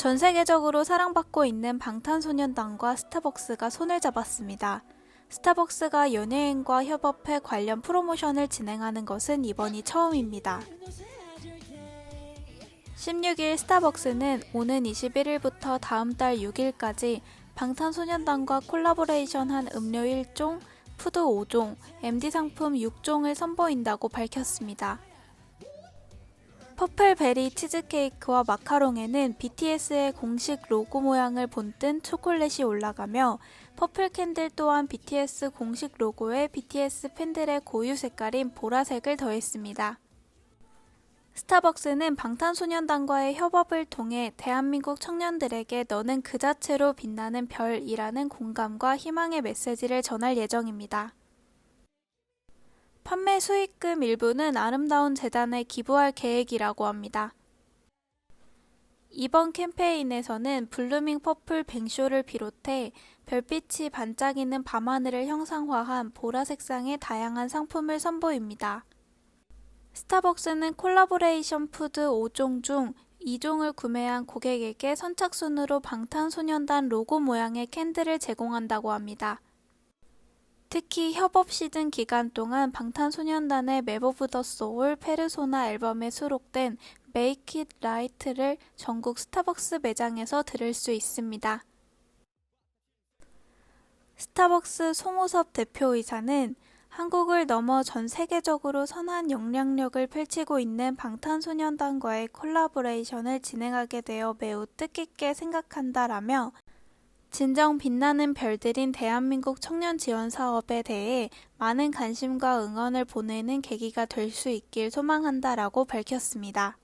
전 세계적으로 사랑받고 있는 방탄소년단과 스타벅스가 손을 잡았습니다. 스타벅스가 연예인과 협업해 관련 프로모션을 진행하는 것은 이번이 처음입니다. 16일 스타벅스는 오는 21일부터 다음 달 6일까지 방탄소년단과 콜라보레이션한 음료 1종, 푸드 5종, MD 상품 6종을 선보인다고 밝혔습니다. 퍼플베리 치즈케이크와 마카롱에는 BTS의 공식 로고 모양을 본뜬 초콜릿이 올라가며 퍼플 캔들 또한 BTS 공식 로고에 BTS 팬들의 고유 색깔인 보라색을 더했습니다. 스타벅스는 방탄소년단과의 협업을 통해 대한민국 청년들에게 너는 그 자체로 빛나는 별이라는 공감과 희망의 메시지를 전할 예정입니다. 판매 수익금 일부는 아름다운 재단에 기부할 계획이라고 합니다. 이번 캠페인에서는 블루밍 퍼플 뱅쇼를 비롯해 별빛이 반짝이는 밤하늘을 형상화한 보라 색상의 다양한 상품을 선보입니다. 스타벅스는 콜라보레이션 푸드 5종 중 2종을 구매한 고객에게 선착순으로 방탄소년단 로고 모양의 캔들을 제공한다고 합니다. 특히 협업 시즌 기간 동안 방탄소년단의 맵 오브 더 소울 페르소나 앨범에 수록된 Make It Right를 전국 스타벅스 매장에서 들을 수 있습니다. 스타벅스 송호섭 대표이사는 한국을 넘어 전 세계적으로 선한 영향력을 펼치고 있는 방탄소년단과의 콜라보레이션을 진행하게 되어 매우 뜻깊게 생각한다라며 진정 빛나는 별들인 대한민국 청년 지원 사업에 대해 많은 관심과 응원을 보내는 계기가 될 수 있길 소망한다라고 밝혔습니다.